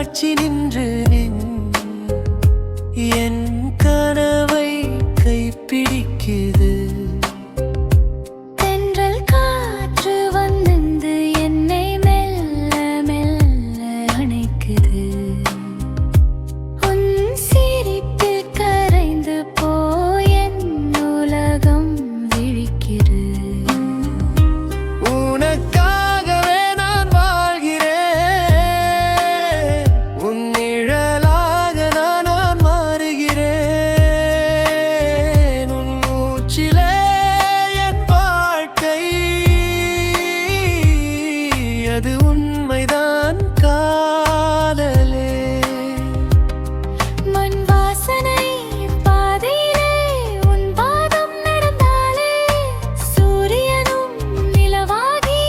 காட்சி நின்று அது உண்மைதான் காதலே. மண் வாசனை பாதையிலே உன் பாதம் நடந்தாலே சூரியனும் நிலவாகி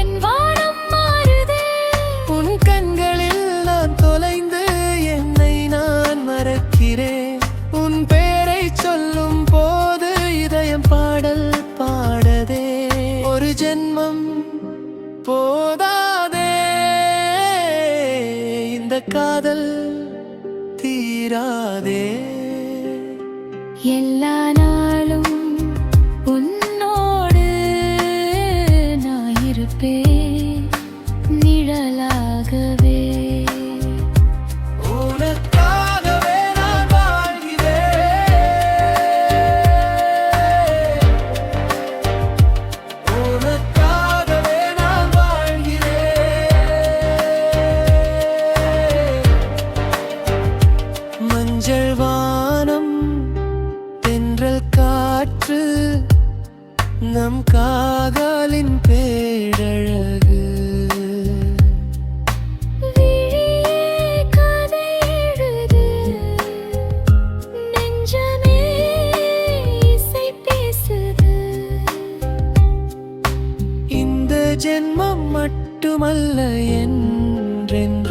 என் வானம் மாறுதே. உன் கண்களில் நான் தொலைந்து என்னை நான் மறக்கிறேன். உன் பேரை சொல்லும் போது இதயம் பாடல் பாடதே. ஒரு ஜென்மம் போதாதே காதல் தீராதே. எல்லா காற்று நம் காதலின் பேரழகு. ஜென்மம் மட்டுமல்ல என்றென்றும்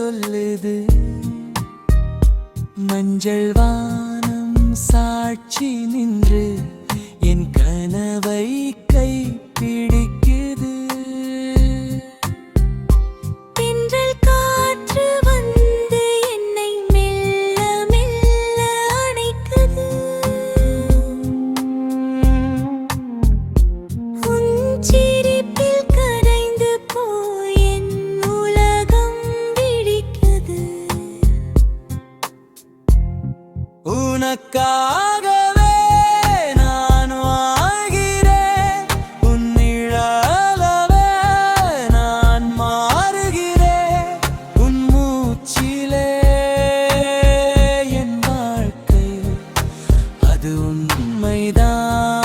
சொல்லுது. மஞ்சள் வானம் சாட்சி நின்று உனக்காகவே நான் வாழ்கிறேன். உன் நான் மாறுகிறேன். உன் மூச்சிலே என் வாழ்க்கை அது உண்மைதான்.